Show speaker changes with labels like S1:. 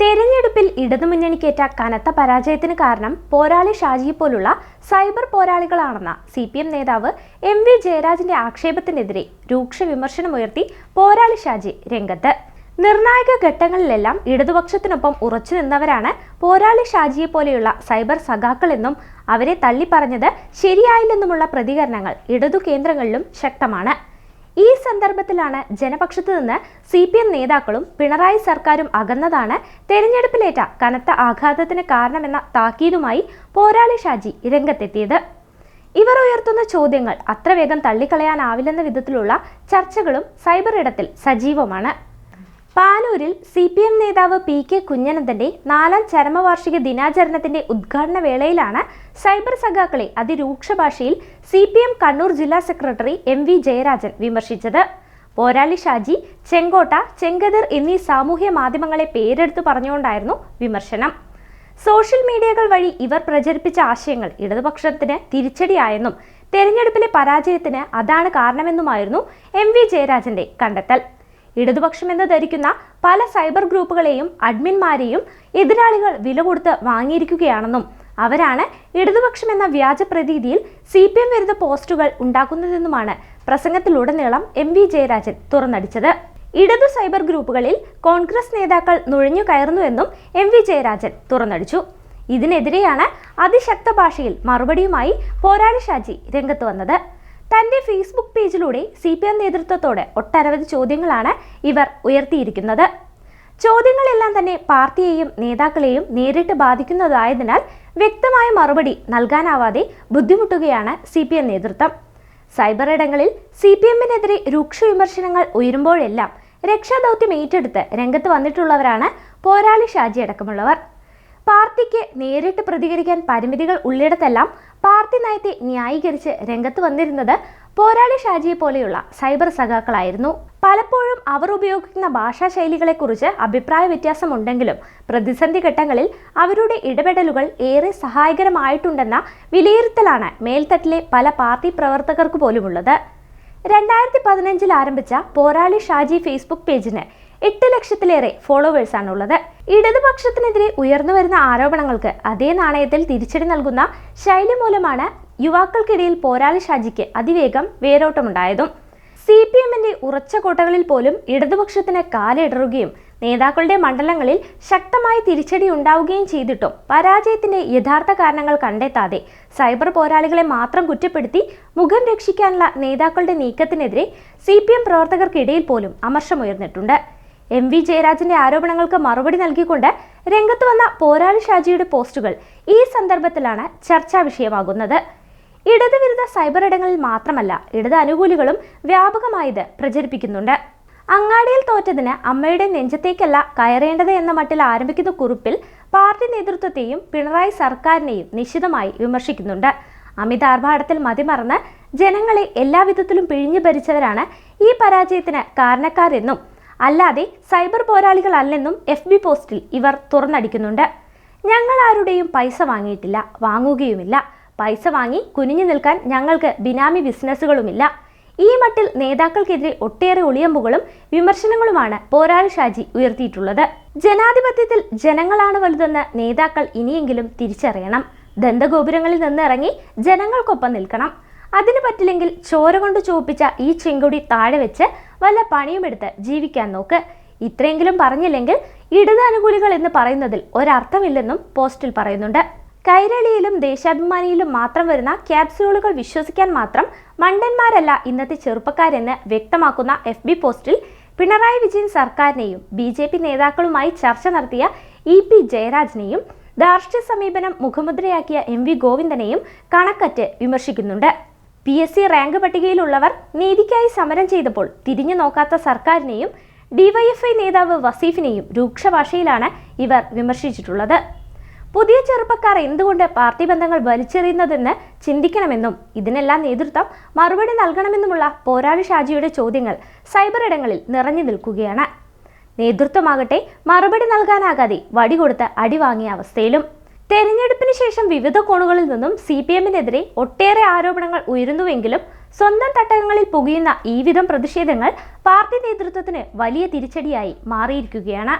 S1: തെരഞ്ഞെടുപ്പിൽ ഇടതുമുന്നണിക്കേറ്റ കനത്ത പരാജയത്തിന് കാരണം പോരാളി ഷാജിയെ പോലുള്ള സൈബർ പോരാളികളാണെന്ന സി പി എം നേതാവ് എം വി ജയരാജിന്റെ ആക്ഷേപത്തിനെതിരെ രൂക്ഷ വിമർശനമുയർത്തി പോരാളി ഷാജി രംഗത്ത്. നിർണായക ഘട്ടങ്ങളിലെല്ലാം ഇടതുപക്ഷത്തിനൊപ്പം ഉറച്ചു നിന്നവരാണ് പോരാളി ഷാജിയെ പോലെയുള്ള സൈബർ സഖാക്കളെന്നും അവരെ തള്ളിപ്പറഞ്ഞത് ശരിയായില്ലെന്നുമുള്ള പ്രതികരണങ്ങൾ ഇടതു കേന്ദ്രങ്ങളിലും ശക്തമാണ്. ഈ സന്ദർഭത്തിലാണ് ജനപക്ഷത്തു നിന്ന് സി പി എം നേതാക്കളും പിണറായി സർക്കാരും അകന്നതാണ് തെരഞ്ഞെടുപ്പിലേറ്റ കനത്ത ആഘാതത്തിന് കാരണമെന്ന താക്കീതുമായി പോരാളി ഷാജി രംഗത്തെത്തിയത്. ഇവർ ഉയർത്തുന്ന ചോദ്യങ്ങൾ അത്ര വേഗം തള്ളിക്കളയാനാവില്ലെന്ന വിധത്തിലുള്ള ചർച്ചകളും സൈബർ ഇടത്തിൽ സജീവമാണ്. പാനൂരിൽ സി പി എം നേതാവ് പി കെ കുഞ്ഞനന്ദന്റെ നാലാം ചരമവാർഷിക ദിനാചരണത്തിന്റെ ഉദ്ഘാടന വേളയിലാണ് സൈബർ സഖാക്കളെ അതിരൂക്ഷ ഭാഷയിൽ സി പി എം കണ്ണൂർ ജില്ലാ സെക്രട്ടറി എം വി ജയരാജൻ വിമർശിച്ചത്. പോരാളി ഷാജി ചെങ്കോട്ട ചെങ്കതിർ എന്നീ സാമൂഹ്യ മാധ്യമങ്ങളെ പേരെടുത്തു പറഞ്ഞുകൊണ്ടായിരുന്നു വിമർശനം. സോഷ്യൽ മീഡിയകൾ വഴി ഇവർ പ്രചരിപ്പിച്ച ആശയങ്ങൾ ഇടതുപക്ഷത്തിന് തിരിച്ചടിയായെന്നും തെരഞ്ഞെടുപ്പിലെ പരാജയത്തിന് അതാണ് കാരണമെന്നുമായിരുന്നു എം വി ജയരാജന്റെ കണ്ടെത്തൽ. ഇടതുപക്ഷമെന്ന് ധരിക്കുന്ന പല സൈബർ ഗ്രൂപ്പുകളെയും അഡ്മിന്മാരെയും എതിരാളികൾ വില കൊടുത്ത് വാങ്ങിയിരിക്കുകയാണെന്നും അവരാണ് ഇടതുപക്ഷമെന്ന വ്യാജ പ്രതീതിയിൽ സി പി എം വിരുദ്ധ പോസ്റ്റുകൾ ഉണ്ടാക്കുന്നതെന്നുമാണ് പ്രസംഗത്തിലുടനീളം എം വി ജയരാജൻ തുറന്നടിച്ചത്. ഇടതു സൈബർ ഗ്രൂപ്പുകളിൽ കോൺഗ്രസ് നേതാക്കൾ നുഴഞ്ഞു കയറുന്നുവെന്നും എം വി ജയരാജൻ തുറന്നടിച്ചു. ഇതിനെതിരെയാണ് അതിശക്ത ഭാഷയിൽ മറുപടിയുമായി പോരാളി ഷാജി രംഗത്ത് വന്നത്. തന്റെ ഫേസ്ബുക്ക് പേജിലൂടെ സി പി എം നേതൃത്വത്തോട് ഒട്ടനവധി ചോദ്യങ്ങളാണ് ഇവർ ഉയർത്തിയിരിക്കുന്നത്. ചോദ്യങ്ങളെല്ലാം തന്നെ പാർട്ടിയെയും നേതാക്കളെയും നേരിട്ട് ബാധിക്കുന്നതായതിനാൽ വ്യക്തമായ മറുപടി നൽകാനാവാതെ ബുദ്ധിമുട്ടുകയാണ് സി പി എം നേതൃത്വം. സൈബർ ഇടങ്ങളിൽ സി പി എമ്മിനെതിരെ രൂക്ഷ വിമർശനങ്ങൾ ഉയരുമ്പോഴെല്ലാം രക്ഷാദൗത്യം ഏറ്റെടുത്ത് രംഗത്ത് വന്നിട്ടുള്ളവരാണ് പോരാളി ഷാജി അടക്കമുള്ളവർ. പാർട്ടിക്ക് നേരിട്ട് പ്രതികരിക്കാൻ പരിമിതികൾ ഉള്ളിടത്തെല്ലാം പാർട്ടി നയത്തെ ന്യായീകരിച്ച് രംഗത്ത് വന്നിരുന്നത് പോരാളി ഷാജിയെ പോലെയുള്ള സൈബർ സഖാക്കളായിരുന്നു. പലപ്പോഴും അവർ ഉപയോഗിക്കുന്ന ഭാഷാ ശൈലികളെക്കുറിച്ച് അഭിപ്രായ വ്യത്യാസമുണ്ടെങ്കിലും പ്രതിസന്ധി ഘട്ടങ്ങളിൽ അവരുടെ ഇടപെടലുകൾ ഏറെ സഹായകരമായിട്ടുണ്ടെന്ന വിലയിരുത്തലാണ് മേൽത്തട്ടിലെ പല പാർട്ടി പ്രവർത്തകർക്ക് പോലുമുള്ളത്. രണ്ടായിരത്തി പതിനഞ്ചിൽ ആരംഭിച്ച പോരാളി ഷാജി ഫേസ്ബുക്ക് പേജിന് എട്ട് ലക്ഷത്തിലേറെ ഫോളോവേഴ്സാണുള്ളത് ഇടതുപക്ഷത്തിനെതിരെ ഉയർന്നു വരുന്ന ആരോപണങ്ങൾക്ക് അതേ നാണയത്തിൽ തിരിച്ചടി നൽകുന്ന ശൈലി മൂലമാണ് യുവാക്കൾക്കിടയിൽ പോരാളി ഷാജിക്ക് അതിവേഗം വേരോട്ടമുണ്ടായതും. സി പി എമ്മിന്റെ ഉറച്ച കോട്ടകളിൽ പോലും ഇടതുപക്ഷത്തിന് കാലിടറുകയും നേതാക്കളുടെ മണ്ഡലങ്ങളിൽ ശക്തമായ തിരിച്ചടി ഉണ്ടാവുകയും ചെയ്തിട്ടും പരാജയത്തിന്റെ യഥാർത്ഥ കാരണങ്ങൾ കണ്ടെത്താതെ സൈബർ പോരാളികളെ മാത്രം കുറ്റപ്പെടുത്തി മുഖം രക്ഷിക്കാനുള്ള നേതാക്കളുടെ നീക്കത്തിനെതിരെ സി പ്രവർത്തകർക്കിടയിൽ പോലും അമർഷമുയർന്നിട്ടുണ്ട്. എം വി ജയരാജന്റെ ആരോപണങ്ങൾക്ക് മറുപടി നൽകിക്കൊണ്ട് രംഗത്ത് വന്ന പോരാളി ഷാജിയുടെ പോസ്റ്റുകൾ ഈ സന്ദർഭത്തിലാണ് ചർച്ചാ വിഷയമാകുന്നത്. ഇടതുവിരുദ്ധ സൈബർ ഇടങ്ങളിൽ മാത്രമല്ല ഇടത് അനുകൂലികളും വ്യാപകമായത് പ്രചരിപ്പിക്കുന്നുണ്ട്. അങ്ങാടിയിൽ തോറ്റതിന് അമ്മയുടെ നെഞ്ചത്തേക്കല്ല കയറേണ്ടത് എന്ന മട്ടിൽ ആരംഭിക്കുന്ന കുറിപ്പിൽ പാർട്ടി നേതൃത്വത്തെയും പിണറായി സർക്കാരിനെയും നിശിതമായി വിമർശിക്കുന്നുണ്ട്. അമിത ആർഭാടത്തിൽ മതിമറന്ന് ജനങ്ങളെ എല്ലാവിധത്തിലും പിഴിഞ്ഞു ഭരിച്ചവരാണ് ഈ പരാജയത്തിന് കാരണക്കാരെന്നും അല്ലാതെ സൈബർ പോരാളികളല്ലെന്നും എഫ് ബി പോസ്റ്റിൽ ഇവർ തുറന്നടിക്കുന്നുണ്ട്. ഞങ്ങൾ ആരുടെയും പൈസ വാങ്ങിയിട്ടില്ല വാങ്ങുകയുമില്ല. പൈസ വാങ്ങി കുനിഞ്ഞു നിൽക്കാൻ ഞങ്ങൾക്ക് ബിനാമി ബിസിനസ്സുകളുമില്ല. ഈ മട്ടിൽ നേതാക്കൾക്കെതിരെ ഒട്ടേറെ ഒളിയമ്പുകളും വിമർശനങ്ങളുമാണ് പോരാളി ഷാജി ഉയർത്തിയിട്ടുള്ളത്. ജനാധിപത്യത്തിൽ ജനങ്ങളാണ് വലുതെന്ന് നേതാക്കൾ ഇനിയെങ്കിലും തിരിച്ചറിയണം. ദന്തഗോപുരങ്ങളിൽ നിന്ന് ഇറങ്ങി ജനങ്ങൾക്കൊപ്പം നിൽക്കണം. അതിന് പറ്റില്ലെങ്കിൽ ചോര കൊണ്ട് ചുവപ്പിച്ച ഈ ചെങ്കൊടി താഴെ വെച്ച് വല്ല പണിയുമെടുത്ത് ജീവിക്കാൻ നോക്ക്. ഇത്രയെങ്കിലും പറഞ്ഞില്ലെങ്കിൽ ഇടതാനുകൂലികൾ എന്ന് പറയുന്നതിൽ ഒരർത്ഥമില്ലെന്നും പോസ്റ്റിൽ പറയുന്നുണ്ട്. കൈരളിയിലും ദേശാഭിമാനിയിലും മാത്രം വരുന്ന ക്യാപ്സ്യൂളുകൾ വിശ്വസിക്കാൻ മാത്രം മണ്ടന്മാരല്ല ഇന്നത്തെ ചെറുപ്പക്കാരെന്ന് വ്യക്തമാക്കുന്ന എഫ് ബി പോസ്റ്റിൽ പിണറായി വിജയൻ സർക്കാരിനെയും ബി ജെ പി നേതാക്കളുമായി ചർച്ച നടത്തിയ ഇ പി ജയരാജനെയും ധാർഷ്ട്യ സമീപനം മുഖമുദ്രയാക്കിയ എം വി ഗോവിന്ദനെയും കണക്കറ്റ് വിമർശിക്കുന്നുണ്ട്. പി എസ് സി റാങ്ക് പട്ടികയിലുള്ളവർ നീതിക്കായി സമരം ചെയ്തപ്പോൾ തിരിഞ്ഞു നോക്കാത്ത സർക്കാരിനെയും ഡിവൈഎഫ്ഐ നേതാവ് വസീഫിനെയും രൂക്ഷ ഭാഷയിലാണ് ഇവർ വിമർശിച്ചിട്ടുള്ളത്. പുതിയ ചെറുപ്പക്കാർ എന്തുകൊണ്ട് പാർട്ടി ബന്ധങ്ങൾ വലിച്ചെറിയുന്നതെന്ന് ചിന്തിക്കണമെന്നും ഇതിനെല്ലാം നേതൃത്വം മറുപടി നൽകണമെന്നുമുള്ള പോരാളി ഷാജിയുടെ ചോദ്യങ്ങൾ സൈബർ ഇടങ്ങളിൽ നിറഞ്ഞു നിൽക്കുകയാണ്. നേതൃത്വമാകട്ടെ മറുപടി നൽകാനാകാതെ വടികൊടുത്ത് അടിവാങ്ങിയ അടി വാങ്ങിയ അവസ്ഥയിലും. തെരഞ്ഞെടുപ്പിന് ശേഷം വിവിധ കോണുകളിൽ നിന്നും സി പി എമ്മിനെതിരെ ഒട്ടേറെ ആരോപണങ്ങൾ ഉയരുന്നുവെങ്കിലും സ്വന്തം തട്ടകങ്ങളിൽ പുകയുന്ന ഈ വിധം പ്രതിഷേധങ്ങൾ പാർട്ടി നേതൃത്വത്തിന് വലിയ തിരിച്ചടിയായി മാറിയിരിക്കുകയാണ്.